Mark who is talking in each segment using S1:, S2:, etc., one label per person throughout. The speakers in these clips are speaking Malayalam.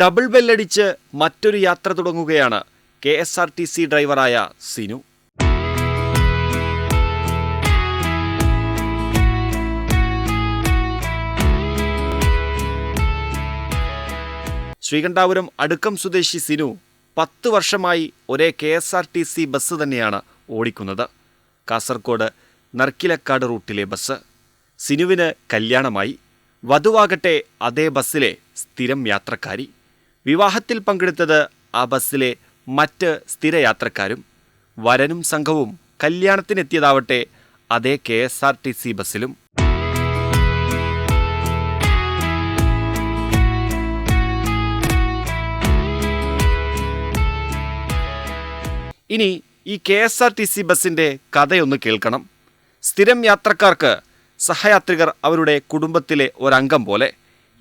S1: ഡബിൾ ബെല്ലടിച്ച് മറ്റൊരു യാത്ര തുടങ്ങുകയാണ് K S R T C ഡ്രൈവറായ സിനു. ശ്രീകണ്ഠാപുരം അടുക്കം സ്വദേശി സിനു പത്ത് വർഷമായി ഒരേ K S R T C bus തന്നെയാണ് ഓടിക്കുന്നത്. കാസർഗോഡ് നർക്കിലക്കാട് റൂട്ടിലെ ബസ്. സിനുവിന് കല്യാണമായി. വധുവാകട്ടെ അതേ ബസ്സിലെ സ്ഥിരം യാത്രക്കാരി. വിവാഹത്തിൽ പങ്കെടുത്തത് ആ ബസ്സിലെ മറ്റ് സ്ഥിരയാത്രക്കാരും വരനും സംഘവും കല്യാണത്തിനെത്തിയതാവട്ടെ അതേ K S R T C ബസ്സിലും. ഇനി ഈ K S R T C ബസ്സിന്റെ കഥയൊന്ന് കേൾക്കണം. സ്ഥിരം യാത്രക്കാർക്ക് സഹയാത്രികർ അവരുടെ കുടുംബത്തിലെ ഒരംഗം പോലെ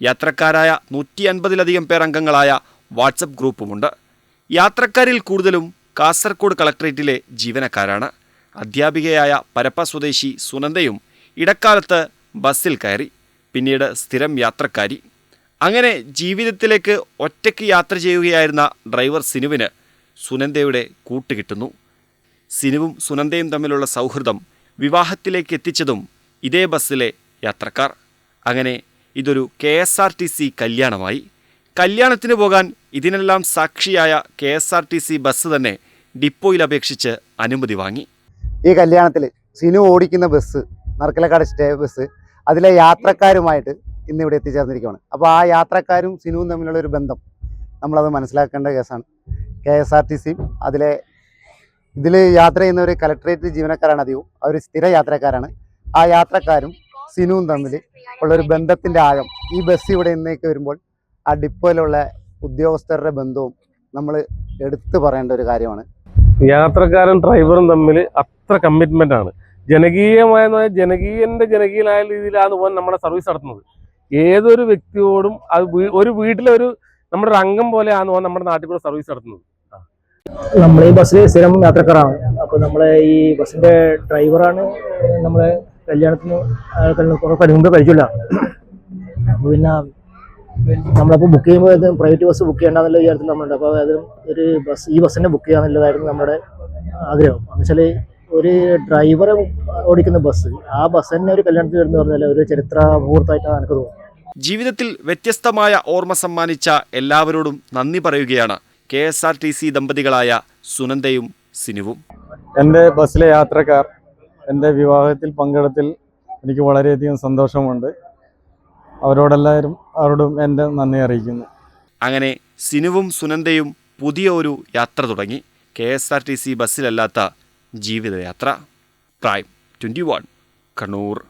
S1: യാത്രക്കാരായ നൂറ്റി അൻപതിലധികം പേർ അംഗങ്ങളായ വാട്സപ്പ് ഗ്രൂപ്പുമുണ്ട്. യാത്രക്കാരിൽ കൂടുതലും കാസർഗോഡ് കളക്ട്രേറ്റിലെ ജീവനക്കാരാണ്. അധ്യാപികയായ പരപ്പ സ്വദേശി സുനന്ദയും ഇടക്കാലത്ത് ബസ്സിൽ കയറി പിന്നീട് സ്ഥിരം യാത്രക്കാരി. അങ്ങനെ ജീവിതത്തിലേക്ക് ഒറ്റയ്ക്ക് യാത്ര ചെയ്യുകയായിരുന്ന ഡ്രൈവർ സിനുവിന് സുനന്ദയുടെ കൂട്ടുകിട്ടുന്നു സിനുവും സുനന്ദയും തമ്മിലുള്ള സൗഹൃദം വിവാഹത്തിലേക്ക് എത്തിച്ചതും ഇതേ ബസ്സിലെ യാത്രക്കാർ. അങ്ങനെ ഇതൊരു K S R T C കല്യാണമായി. കല്യാണത്തിന് പോകാൻ ഇതിനെല്ലാം സാക്ഷിയായ K S R T C bus തന്നെ ഡിപ്പോയിൽ അപേക്ഷിച്ച് അനുമതി വാങ്ങി.
S2: ഈ കല്യാണത്തിൽ സിനു ഓടിക്കുന്ന ബസ് നർക്കലക്കാട് സ്റ്റേ ബസ് അതിലെ യാത്രക്കാരുമായിട്ട് ഇന്ന് ഇവിടെ എത്തിച്ചേർന്നിരിക്കുകയാണ്. അപ്പോൾ ആ യാത്രക്കാരും സിനുവും തമ്മിലുള്ള ഒരു ബന്ധം നമ്മളത് മനസ്സിലാക്കേണ്ട കേസാണ്. കെ എസ് ആർ ടി സിയും അതിലെ ഇതിൽ യാത്ര ചെയ്യുന്നവർ കലക്ട്രേറ്റ് ജീവനക്കാരാണ് അധികവും. അവർ സ്ഥിര യാത്രക്കാരാണ്. ആ യാത്രക്കാരും സിനുവും തമ്മിൽ ഉള്ള ഒരു ബന്ധത്തിന്റെ ആഴം. ഈ ബസ് ഇവിടെ ഇന്നേക്ക് വരുമ്പോൾ ആ ഡിപ്പോയിലുള്ള ഉദ്യോഗസ്ഥരുടെ ബന്ധവും നമ്മൾ എടുത്തു പറയേണ്ട ഒരു കാര്യമാണ്.
S3: യാത്രക്കാരൻ ഡ്രൈവറും തമ്മിൽ അത്ര കമ്മിറ്റ്മെന്റ് ആണ്. ജനകീയമായ ജനകീയന്റെ ജനകീയനായ രീതിയിലാണ് പോകാൻ നമ്മുടെ സർവീസ് നടത്തുന്നത്. ഏതൊരു വ്യക്തിയോടും അത് ഒരു വീട്ടിലെ ഒരു നമ്മുടെ ഒരു അംഗം പോലെയാണ് പോകാൻ നമ്മുടെ നാട്ടിൽ കൂടെ സർവീസ് നടത്തുന്നത്.
S4: നമ്മൾ ഈ ബസ്സിൽ സ്ഥിരം യാത്രക്കാരാണ്. അപ്പോൾ നമ്മളെ ഈ ബസ്സിന്റെ ഡ്രൈവറാണ് നമ്മളെ കല്യാണത്തിന് കുറെ പരി മുമ്പേ പരിചയമില്ല അപ്പോൾ പിന്നെ നമ്മളപ്പോൾ ബുക്ക് ചെയ്യുമ്പോൾ പ്രൈവറ്റ് ബസ് ബുക്ക് ചെയ്യണ്ടെന്നുള്ള വിചാരത്തിൽ നമ്മളുണ്ട് അപ്പോൾ അത് ഒരു ബസ് ഈ ബസ്സിനെ ബുക്ക് ചെയ്യാന്നുള്ളതായിരുന്നു നമ്മുടെ ആഗ്രഹം. എന്ന് വെച്ചാൽ ഒരു ഡ്രൈവറെ ഓടിക്കുന്ന ബസ് ആ ബസ് തന്നെ ഒരു കല്യാണത്തിന് വരുന്ന പറഞ്ഞാൽ ഒരു ചരിത്ര മുഹൂർത്തമായിട്ടാണ് എനിക്ക് തോന്നുന്നത്.
S1: ജീവിതത്തിൽ വ്യത്യസ്തമായ ഓർമ്മ സമ്മാനിച്ച എല്ലാവരോടും നന്ദി പറയുകയാണ് K S R T C ദമ്പതികളായ സുനന്ദയും സിനുവും.
S5: എന്റെ ബസ്സിലെ യാത്രക്കാർ എന്റെ വിവാഹത്തിൽ പങ്കെടുത്തിൽ എനിക്ക് വളരെയധികം സന്തോഷമുണ്ട്. അവരോടെല്ലാവരും അവരോടും എന്റെ നന്ദി അറിയിക്കുന്നു.
S1: അങ്ങനെ സിനുവും സുനന്ദയും പുതിയ ഒരു യാത്ര തുടങ്ങി. K S R T C ബസ്സിലല്ലാത്ത ജീവിതയാത്ര. Prime twenty one Kannur.